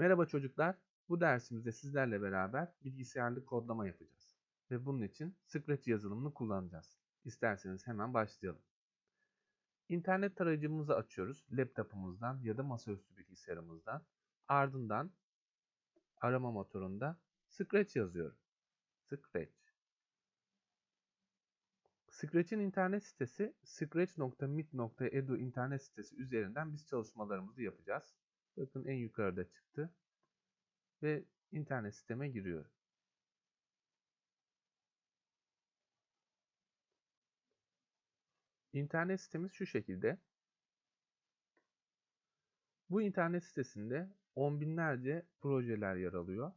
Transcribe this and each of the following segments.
Merhaba çocuklar. Bu dersimizde sizlerle beraber bilgisayarlı kodlama yapacağız. Ve bunun için Scratch yazılımını kullanacağız. İsterseniz hemen başlayalım. İnternet tarayıcımızı açıyoruz. Laptopumuzdan ya da masaüstü bilgisayarımızdan. Ardından arama motorunda Scratch yazıyorum. Scratch. Scratch'in internet sitesi scratch.mit.edu internet sitesi üzerinden biz çalışmalarımızı yapacağız. Bakın en yukarıda çıktı. Ve internet siteme giriyorum. İnternet sitemiz şu şekilde. Bu internet sitesinde on binlerce projeler yer alıyor.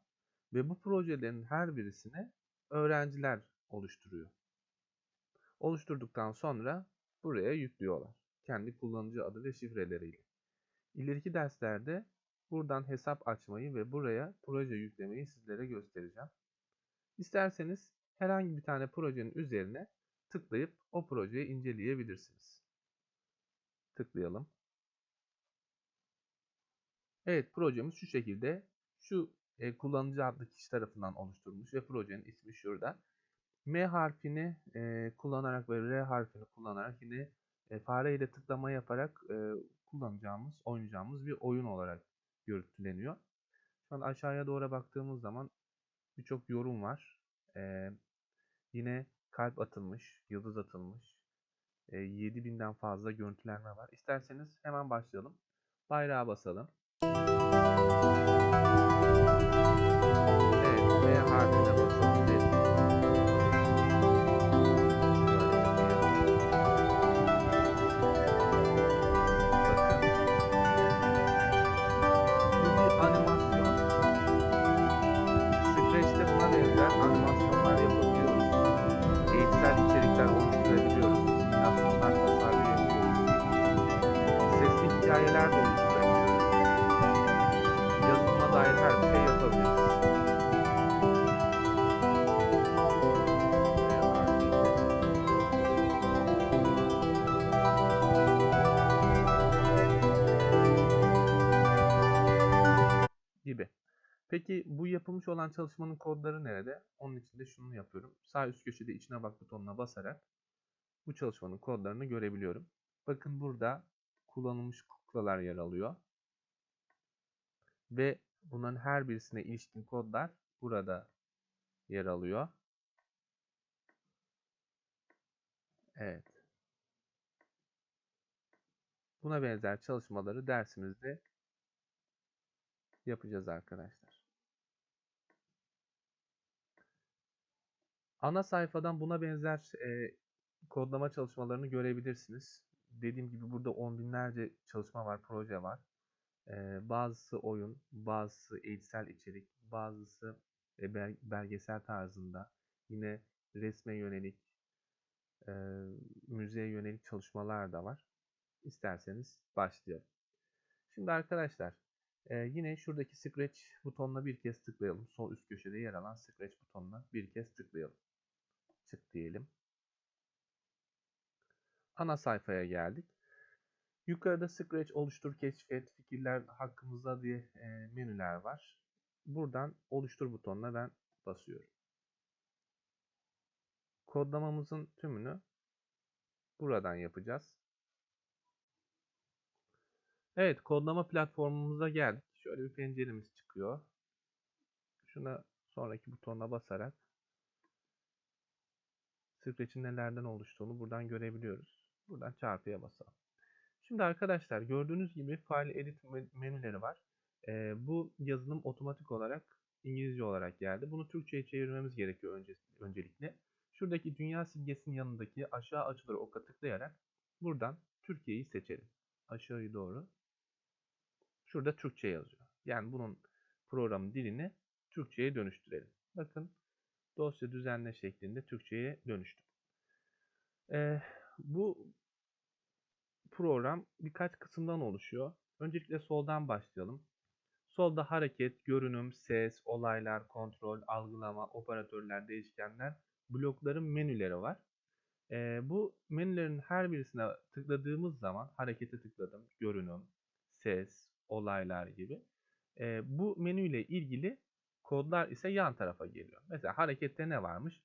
Ve bu projelerin her birisini öğrenciler oluşturuyor. Oluşturduktan sonra buraya yüklüyorlar. Kendi kullanıcı adı ve şifreleriyle. İleriki derslerde buradan hesap açmayı ve buraya proje yüklemeyi sizlere göstereceğim. İsterseniz herhangi bir tane projenin üzerine tıklayıp o projeyi inceleyebilirsiniz. Tıklayalım. Evet projemiz şu şekilde. Şu e, kullanıcı adlı kişi tarafından oluşturulmuş ve projenin ismi şurada. M harfini e, kullanarak ve R harfini kullanarak yine e, fare ile tıklama yaparak e, kullanacağımız, oynayacağımız bir oyun olarak görüntüleniyor. Şu an aşağıya doğru baktığımız zaman birçok yorum var. E, yine kalp atılmış, yıldız atılmış. E, 7000'den fazla görüntülenme var. İsterseniz hemen başlayalım. Bayrağa basalım. Peki bu yapılmış olan çalışmanın kodları nerede? Onun için de şunu yapıyorum. Sağ üst köşede içine bak butonuna basarak bu çalışmanın kodlarını görebiliyorum. Bakın burada kullanılmış kuklalar yer alıyor. Ve bunların her birisine ilişkin kodlar burada yer alıyor. Evet. Buna benzer çalışmaları dersimizde yapacağız arkadaşlar. Ana sayfadan buna benzer e, kodlama çalışmalarını görebilirsiniz. Dediğim gibi burada on binlerce çalışma var, proje var. E, bazısı oyun, bazısı eğitsel içerik, bazısı e, bel- belgesel tarzında. Yine resme yönelik, e, müziğe yönelik çalışmalar da var. İsterseniz başlayalım. Şimdi arkadaşlar ee, yine şuradaki Scratch butonuna bir kez tıklayalım. Sol üst köşede yer alan Scratch butonuna bir kez tıklayalım. Çık diyelim. Ana sayfaya geldik. Yukarıda Scratch oluştur, keşfet, fikirler hakkımızda diye e, menüler var. Buradan oluştur butonuna ben basıyorum. Kodlamamızın tümünü buradan yapacağız. Evet, kodlama platformumuza geldik. Şöyle bir penceremiz çıkıyor. Şuna sonraki butonuna basarak Scratch'in nelerden oluştuğunu buradan görebiliyoruz. Buradan çarpıya basalım. Şimdi arkadaşlar gördüğünüz gibi File Edit menüleri var. Ee, bu yazılım otomatik olarak İngilizce olarak geldi. Bunu Türkçe'ye çevirmemiz gerekiyor önce, öncelikle. Şuradaki dünya simgesinin yanındaki aşağı açılır oka tıklayarak buradan Türkiye'yi seçelim. Aşağıya doğru Şurada Türkçe yazıyor. Yani bunun program dilini Türkçe'ye dönüştürelim. Bakın dosya düzenle şeklinde Türkçe'ye dönüştü. Ee, bu program birkaç kısımdan oluşuyor. Öncelikle soldan başlayalım. Solda hareket, görünüm, ses, olaylar, kontrol, algılama, operatörler, değişkenler, blokların menüleri var. Ee, bu menülerin her birisine tıkladığımız zaman harekete tıkladım, görünüm, ses, olaylar gibi. E, bu menüyle ilgili kodlar ise yan tarafa geliyor. Mesela harekette ne varmış?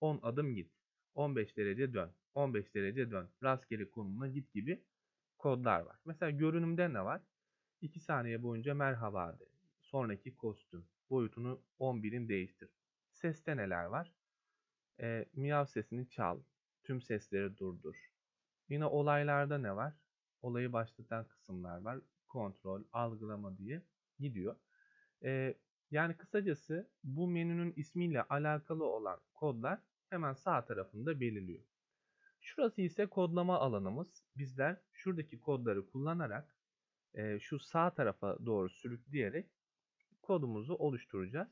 10 adım git, 15 derece dön, 15 derece dön, rastgele konumuna git gibi kodlar var. Mesela görünümde ne var? 2 saniye boyunca merhaba de. Sonraki kostüm. Boyutunu 11'in değiştir. Seste neler var? E, miyav sesini çal. Tüm sesleri durdur. Yine olaylarda ne var? Olayı başlatan kısımlar var. Kontrol, algılama diye gidiyor. E, yani kısacası bu menünün ismiyle alakalı olan kodlar hemen sağ tarafında belirliyor. Şurası ise kodlama alanımız. Bizler şuradaki kodları kullanarak e, şu sağ tarafa doğru sürükleyerek kodumuzu oluşturacağız.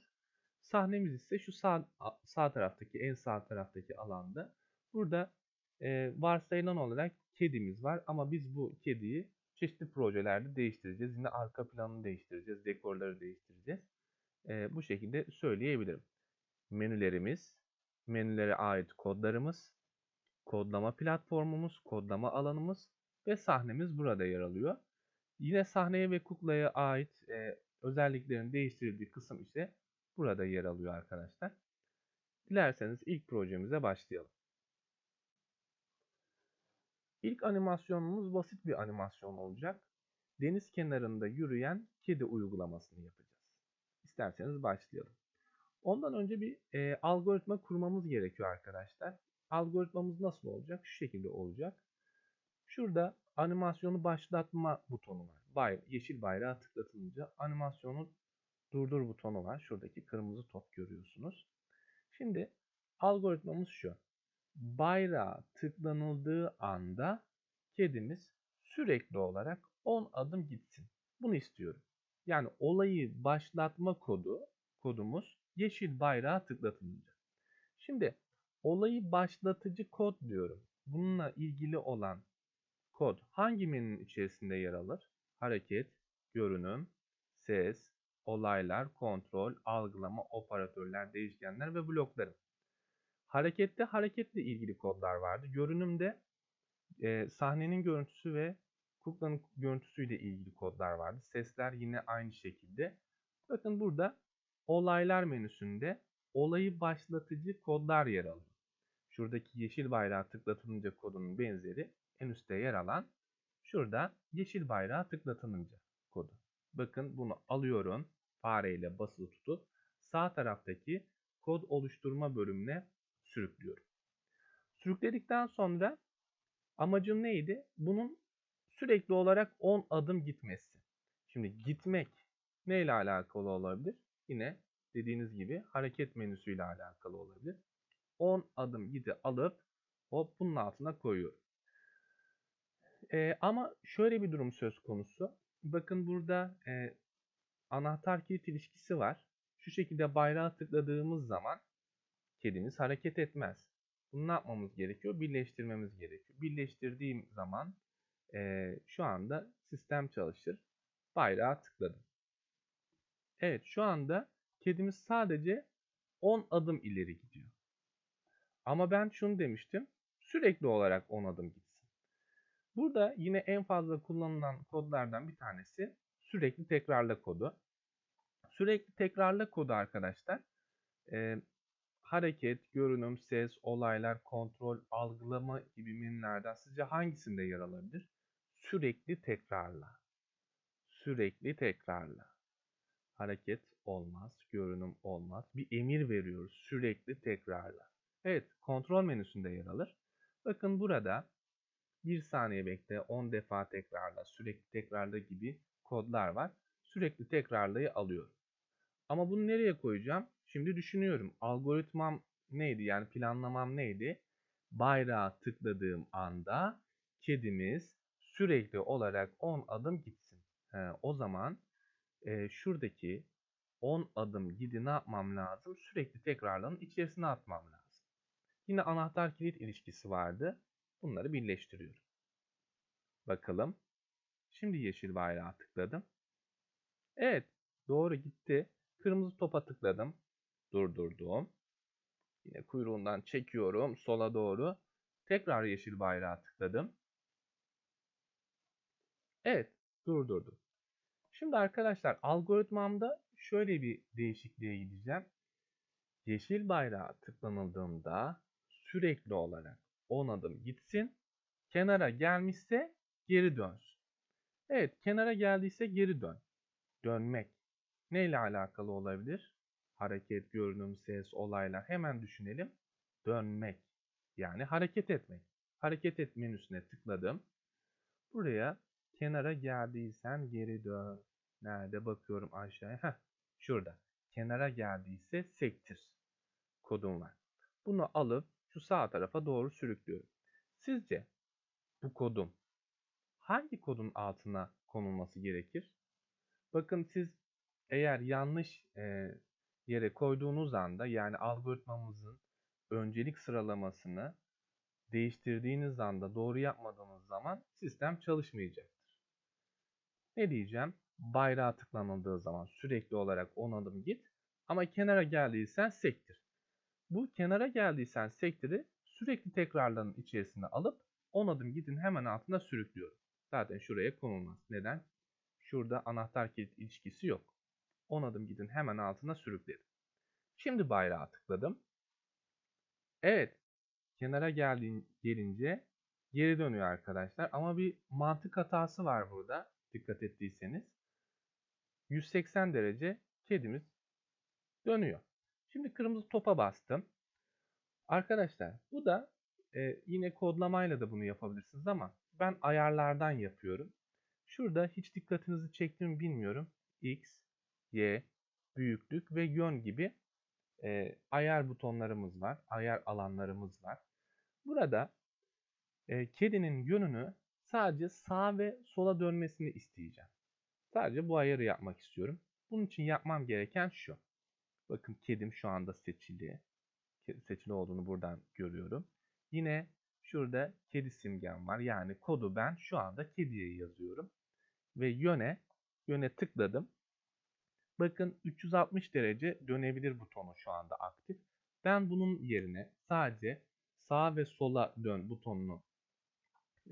Sahnemiz ise şu sağ, sağ taraftaki en sağ taraftaki alanda. Burada e, varsayılan olarak kedimiz var ama biz bu kediyi çeşitli projelerde değiştireceğiz. Yine arka planını değiştireceğiz, dekorları değiştireceğiz. E, bu şekilde söyleyebilirim. Menülerimiz, menülere ait kodlarımız, kodlama platformumuz, kodlama alanımız ve sahnemiz burada yer alıyor. Yine sahneye ve kuklaya ait e, özelliklerin değiştirildiği kısım ise burada yer alıyor arkadaşlar. Dilerseniz ilk projemize başlayalım. İlk animasyonumuz basit bir animasyon olacak. Deniz kenarında yürüyen kedi uygulamasını yapacağız. İsterseniz başlayalım. Ondan önce bir e, algoritma kurmamız gerekiyor arkadaşlar. Algoritmamız nasıl olacak? Şu şekilde olacak. Şurada animasyonu başlatma butonu var. Bay, yeşil bayrağı tıklatılınca animasyonu durdur butonu var. Şuradaki kırmızı top görüyorsunuz. Şimdi algoritmamız şu. Bayrağı tıklanıldığı anda kedimiz sürekli olarak 10 adım gitsin. Bunu istiyorum. Yani olayı başlatma kodu, kodumuz yeşil bayrağı tıklatılınca. Şimdi olayı başlatıcı kod diyorum. Bununla ilgili olan kod hangi menünün içerisinde yer alır? Hareket, görünüm, ses, olaylar, kontrol, algılama, operatörler, değişkenler ve blokları. Harekette hareketle ilgili kodlar vardı. Görünümde e, sahnenin görüntüsü ve kuklanın görüntüsüyle ilgili kodlar vardı. Sesler yine aynı şekilde. Bakın burada olaylar menüsünde olayı başlatıcı kodlar yer alıyor. Şuradaki yeşil bayrağı tıklatılınca kodunun benzeri en üstte yer alan şurada yeşil bayrağı tıklatılınca kodu. Bakın bunu alıyorum fareyle basılı tutup sağ taraftaki kod oluşturma bölümüne sürüklüyorum. Sürükledikten sonra amacım neydi? Bunun sürekli olarak 10 adım gitmesi. Şimdi gitmek ne ile alakalı olabilir? Yine dediğiniz gibi hareket menüsüyle alakalı olabilir. 10 adım gidi alıp hop bunun altına koyuyorum. Ee, ama şöyle bir durum söz konusu. Bakın burada e, anahtar kilit ilişkisi var. Şu şekilde bayrağı tıkladığımız zaman kedimiz hareket etmez. Bunu ne yapmamız gerekiyor? Birleştirmemiz gerekiyor. Birleştirdiğim zaman e, şu anda sistem çalışır. Bayrağı tıkladım. Evet şu anda kedimiz sadece 10 adım ileri gidiyor. Ama ben şunu demiştim. Sürekli olarak 10 adım gitsin. Burada yine en fazla kullanılan kodlardan bir tanesi sürekli tekrarla kodu. Sürekli tekrarla kodu arkadaşlar. E, hareket, görünüm, ses, olaylar, kontrol, algılama gibi menülerden sizce hangisinde yer alabilir? Sürekli tekrarla. Sürekli tekrarla. Hareket olmaz, görünüm olmaz. Bir emir veriyoruz. Sürekli tekrarla. Evet, kontrol menüsünde yer alır. Bakın burada 1 saniye bekle, 10 defa tekrarla, sürekli tekrarla gibi kodlar var. Sürekli tekrarlayı alıyorum. Ama bunu nereye koyacağım? Şimdi düşünüyorum. Algoritmam neydi? Yani planlamam neydi? Bayrağı tıkladığım anda kedimiz sürekli olarak 10 adım gitsin. He, o zaman e, şuradaki 10 adım gidi ne yapmam lazım? Sürekli tekrarlanın içerisine atmam lazım. Yine anahtar kilit ilişkisi vardı. Bunları birleştiriyorum. Bakalım. Şimdi yeşil bayrağı tıkladım. Evet doğru gitti. Kırmızı topa tıkladım. Durdurdum. Yine kuyruğundan çekiyorum sola doğru. Tekrar yeşil bayrağı tıkladım. Evet durdurdum. Şimdi arkadaşlar algoritmamda şöyle bir değişikliğe gideceğim. Yeşil bayrağa tıklanıldığında sürekli olarak 10 adım gitsin. Kenara gelmişse geri dönsün. Evet kenara geldiyse geri dön. Dönmek. Ne ile alakalı olabilir? Hareket, görünüm, ses, olaylar. Hemen düşünelim. Dönmek. Yani hareket etmek. Hareket et menüsüne tıkladım. Buraya kenara geldiysen geri dön. Nerede bakıyorum aşağıya? Heh, şurada. Kenara geldiyse sektir kodum var. Bunu alıp şu sağ tarafa doğru sürüklüyorum. Sizce bu kodum hangi kodun altına konulması gerekir? Bakın siz eğer yanlış e, yere koyduğunuz anda yani algoritmamızın öncelik sıralamasını değiştirdiğiniz anda doğru yapmadığınız zaman sistem çalışmayacaktır. Ne diyeceğim? Bayrağa tıklanıldığı zaman sürekli olarak 10 adım git ama kenara geldiysen sektir. Bu kenara geldiysen sektiri sürekli tekrarların içerisine alıp 10 adım gidin hemen altına sürüklüyorum. Zaten şuraya konulmaz. Neden? Şurada anahtar kilit ilişkisi yok. 10 adım gidin hemen altına sürükledim. Şimdi bayrağa tıkladım. Evet. Kenara geldiğin, gelince geri dönüyor arkadaşlar. Ama bir mantık hatası var burada. Dikkat ettiyseniz. 180 derece kedimiz dönüyor. Şimdi kırmızı topa bastım. Arkadaşlar bu da e, yine kodlamayla da bunu yapabilirsiniz ama ben ayarlardan yapıyorum. Şurada hiç dikkatinizi çekti mi bilmiyorum. X, Y, büyüklük ve yön gibi e, ayar butonlarımız var. Ayar alanlarımız var. Burada e, kedinin yönünü sadece sağa ve sola dönmesini isteyeceğim. Sadece bu ayarı yapmak istiyorum. Bunun için yapmam gereken şu. Bakın kedim şu anda seçili. Seçili olduğunu buradan görüyorum. Yine şurada kedi simgem var. Yani kodu ben şu anda kediye yazıyorum. Ve yöne, yöne tıkladım. Bakın 360 derece dönebilir butonu şu anda aktif. Ben bunun yerine sadece sağa ve sola dön butonunu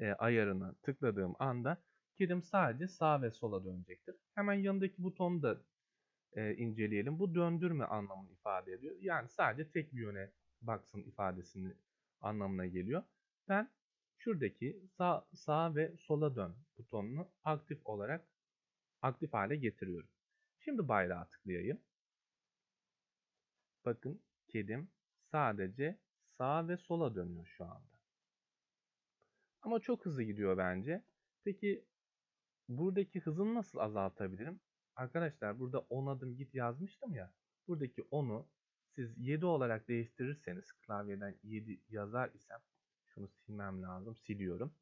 e, ayarını tıkladığım anda kedim sadece sağa ve sola dönecektir. Hemen yanındaki butonu da e, inceleyelim. Bu döndürme anlamını ifade ediyor. Yani sadece tek bir yöne baksın ifadesini anlamına geliyor. Ben şuradaki sağ, sağ ve sola dön butonunu aktif olarak aktif hale getiriyorum. Şimdi bayrağa tıklayayım. Bakın kedim sadece sağa ve sola dönüyor şu anda. Ama çok hızlı gidiyor bence. Peki buradaki hızını nasıl azaltabilirim? Arkadaşlar burada 10 adım git yazmıştım ya. Buradaki 10'u siz 7 olarak değiştirirseniz klavyeden 7 yazar isem şunu silmem lazım. Siliyorum.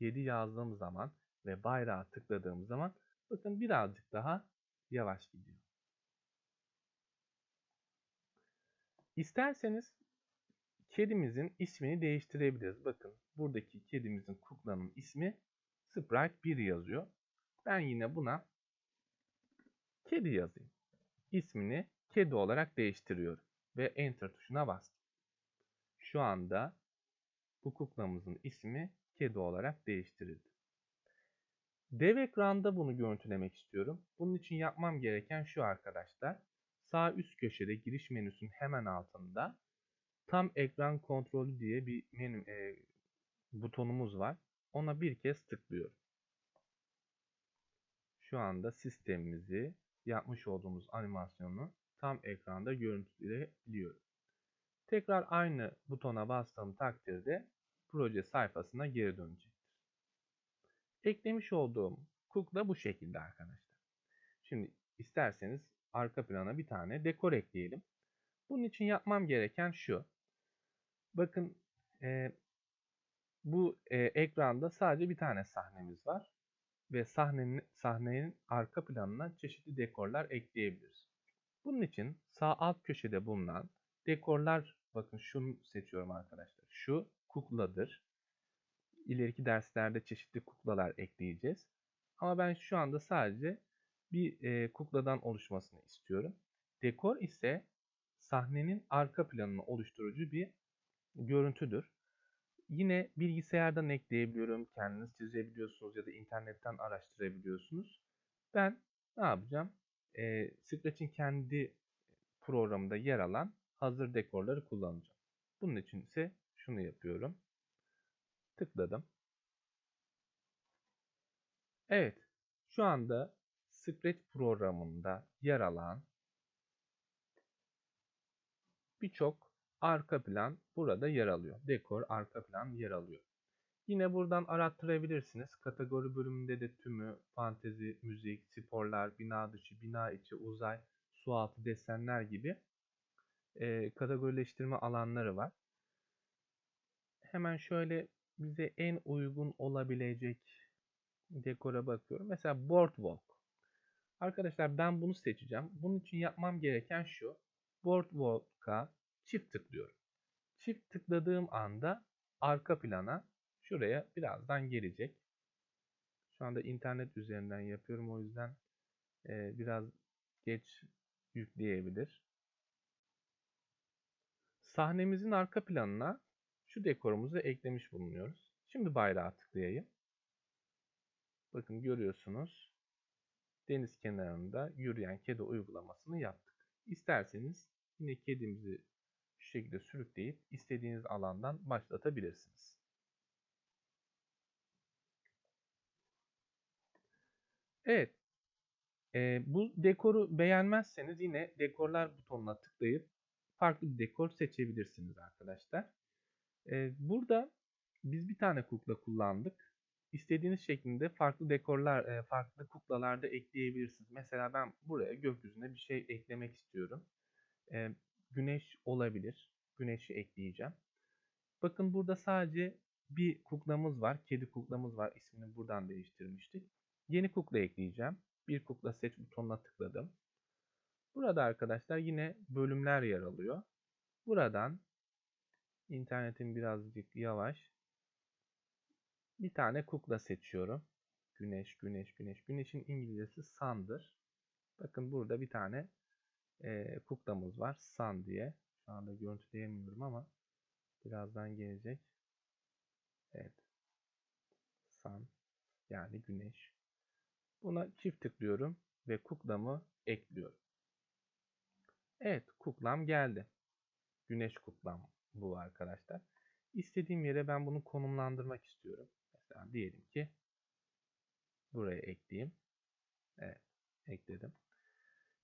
7 yazdığım zaman ve bayrağı tıkladığım zaman bakın birazcık daha yavaş gidiyor. İsterseniz kedimizin ismini değiştirebiliriz. Bakın buradaki kedimizin kuklanın ismi Sprite 1 yazıyor. Ben yine buna kedi yazayım. İsmini kedi olarak değiştiriyorum ve enter tuşuna bastım. Şu anda bu kuklamızın ismi kedi olarak değiştirildi. Dev ekranda bunu görüntülemek istiyorum. Bunun için yapmam gereken şu arkadaşlar. Sağ üst köşede giriş menüsünün hemen altında tam ekran kontrolü diye bir menü, e, butonumuz var. Ona bir kez tıklıyorum. Şu anda sistemimizi yapmış olduğumuz animasyonu tam ekranda görüntüleyebiliyorum. Tekrar aynı butona bastığım takdirde proje sayfasına geri dönecektir. Eklemiş olduğum kukla bu şekilde arkadaşlar. Şimdi isterseniz arka plana bir tane dekor ekleyelim. Bunun için yapmam gereken şu. Bakın e, bu e, ekranda sadece bir tane sahnemiz var ve sahnenin, sahnenin arka planına çeşitli dekorlar ekleyebiliriz. Bunun için sağ alt köşede bulunan dekorlar, bakın şunu seçiyorum arkadaşlar. Şu kukladır. İleriki derslerde çeşitli kuklalar ekleyeceğiz. Ama ben şu anda sadece bir e, kukladan oluşmasını istiyorum. Dekor ise sahnenin arka planını oluşturucu bir görüntüdür. Yine bilgisayardan ekleyebiliyorum. Kendiniz çizebiliyorsunuz ya da internetten araştırabiliyorsunuz. Ben ne yapacağım? E, Scratch'in kendi programında yer alan hazır dekorları kullanacağım. Bunun için ise şunu yapıyorum. Tıkladım. Evet. Şu anda Scratch programında yer alan birçok arka plan burada yer alıyor. Dekor arka plan yer alıyor. Yine buradan arattırabilirsiniz. Kategori bölümünde de tümü, fantezi, müzik, sporlar, bina dışı, bina içi, uzay, su altı desenler gibi e, kategorileştirme alanları var. Hemen şöyle bize en uygun olabilecek dekora bakıyorum. Mesela boardwalk. Arkadaşlar ben bunu seçeceğim. Bunun için yapmam gereken şu. Boardwalk'a çift tıklıyorum. Çift tıkladığım anda arka plana şuraya birazdan gelecek. Şu anda internet üzerinden yapıyorum o yüzden e, biraz geç yükleyebilir. Sahnemizin arka planına şu dekorumuzu eklemiş bulunuyoruz. Şimdi bayrağı tıklayayım. Bakın görüyorsunuz. Deniz kenarında yürüyen kedi uygulamasını yaptık. İsterseniz yine kedimizi şekilde sürükleyip istediğiniz alandan başlatabilirsiniz. Evet. E, bu dekoru beğenmezseniz yine dekorlar butonuna tıklayıp farklı bir dekor seçebilirsiniz arkadaşlar. E, burada biz bir tane kukla kullandık. İstediğiniz şeklinde farklı dekorlar, e, farklı kuklalarda ekleyebilirsiniz. Mesela ben buraya gökyüzüne bir şey eklemek istiyorum. E, güneş olabilir. Güneşi ekleyeceğim. Bakın burada sadece bir kuklamız var. Kedi kuklamız var. İsmini buradan değiştirmiştik. Yeni kukla ekleyeceğim. Bir kukla seç butonuna tıkladım. Burada arkadaşlar yine bölümler yer alıyor. Buradan internetin birazcık yavaş. Bir tane kukla seçiyorum. Güneş, güneş, güneş. Güneşin İngilizcesi sun'dır. Bakın burada bir tane e, kuklamız var. Sun diye. Şu anda görüntüleyemiyorum ama birazdan gelecek. Evet. Sun yani güneş. Buna çift tıklıyorum ve kuklamı ekliyorum. Evet kuklam geldi. Güneş kuklam bu arkadaşlar. İstediğim yere ben bunu konumlandırmak istiyorum. Mesela diyelim ki buraya ekleyeyim. Evet ekledim.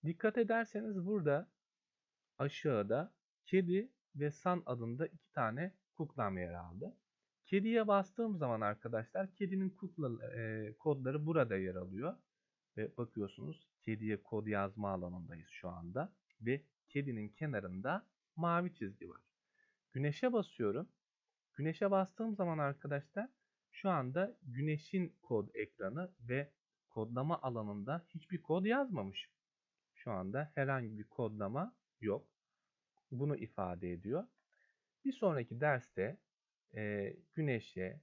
Dikkat ederseniz burada aşağıda kedi ve san adında iki tane kuklam yer aldı. Kediye bastığım zaman arkadaşlar kedinin kukla e, kodları burada yer alıyor. Ve bakıyorsunuz kediye kod yazma alanındayız şu anda. Ve kedinin kenarında mavi çizgi var. Güneşe basıyorum. Güneşe bastığım zaman arkadaşlar şu anda güneşin kod ekranı ve kodlama alanında hiçbir kod yazmamışım. Şu anda herhangi bir kodlama yok. Bunu ifade ediyor. Bir sonraki derste e, güneşe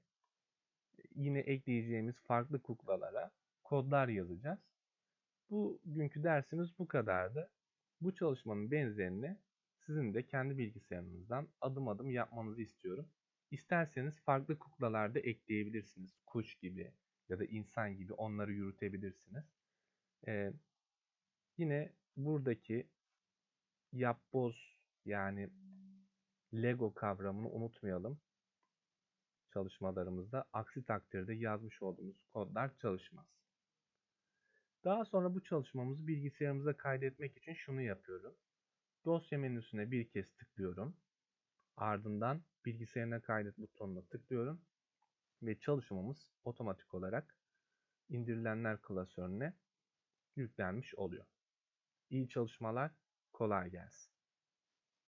yine ekleyeceğimiz farklı kuklalara kodlar yazacağız. Bugünkü dersimiz bu kadardı. Bu çalışmanın benzerini sizin de kendi bilgisayarınızdan adım adım yapmanızı istiyorum. İsterseniz farklı kuklalarda ekleyebilirsiniz. Kuş gibi ya da insan gibi onları yürütebilirsiniz. Ee, yine buradaki yapboz yani Lego kavramını unutmayalım çalışmalarımızda. Aksi takdirde yazmış olduğumuz kodlar çalışmaz. Daha sonra bu çalışmamızı bilgisayarımıza kaydetmek için şunu yapıyorum. Dosya menüsüne bir kez tıklıyorum. Ardından bilgisayarına kaydet butonuna tıklıyorum. Ve çalışmamız otomatik olarak indirilenler klasörüne yüklenmiş oluyor. İyi çalışmalar, kolay gelsin.